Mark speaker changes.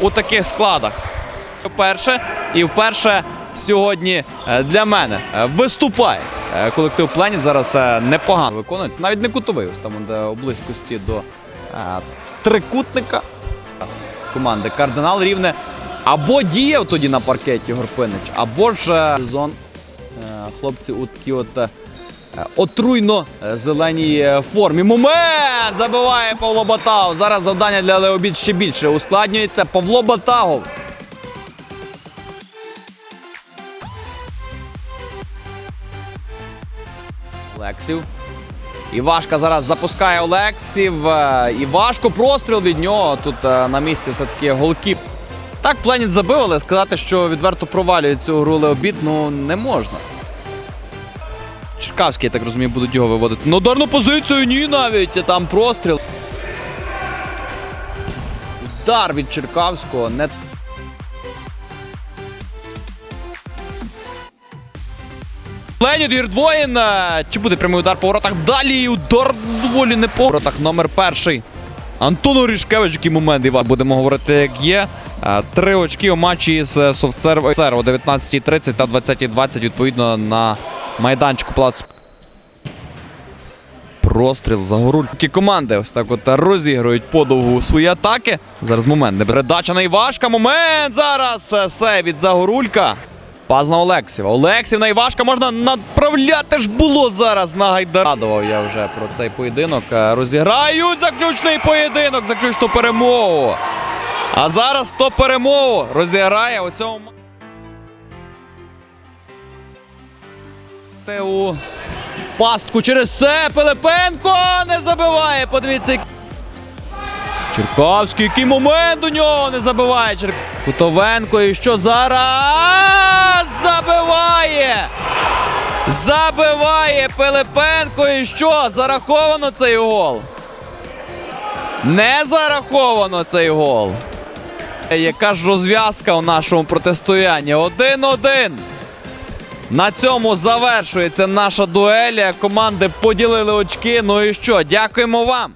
Speaker 1: у таких складах. Вперше і вперше сьогодні е, для мене е, виступає е, колектив Пленіт. Зараз непогано виконується. Навіть не кутовий, ось там де у близькості до трикутника команди Кардинал рівне. Або діяв тоді на паркеті Горпинич, або ж сезон хлопці у такій от отруйно е, зеленій е, формі. Момент! Забиває Павло Батагов. Зараз завдання для Леобід ще більше ускладнюється. Павло Батагов. Олексів. Івашка зараз запускає Олексів. Е, Івашко простріл від нього. Тут е, на місці все-таки голкіп. Так, Пленіт забив, але сказати, що відверто провалює цю гру Леобід, ну не можна. Черкавський, я так розумію, будуть його виводити. На ударну позицію, ні, навіть там простріл. Удар від Черкавського. Не... Леонід Гірдвоїн. е, Чи буде прямий удар по воротах? Далі удар доволі не по воротах. Номер перший. Антон Орішкевич, який момент Іван. Будемо говорити, як є. Е, Три очки у матчі з Софтсерв о 19.30 та 20.20 відповідно на майданчику плацу. Простріл Загоруль. Такі команди ось так от розігрують подовгу свої атаки. Зараз момент. Передача на Івашка. Момент зараз. Е, Сейв від Загорулька. Паз на. Олексів на Івашка можна направляти ж було зараз на Гайдар. Радував я вже про цей поєдинок. Розіграють заключний поєдинок, заключну перемогу. А зараз хто перемогу розіграє у цьому. Ма- у пастку через це Пилипенко не забиває. Подивіться. Черкавський, який момент у нього не забиває. Чер... Кутовенко і що зараз забиває. Забиває Пилипенко і що? Зараховано цей гол. Не зараховано цей гол. Яка ж розв'язка у нашому протистоянні? 1-1. На цьому завершується наша дуель. Команди поділили очки. Ну і що? Дякуємо вам.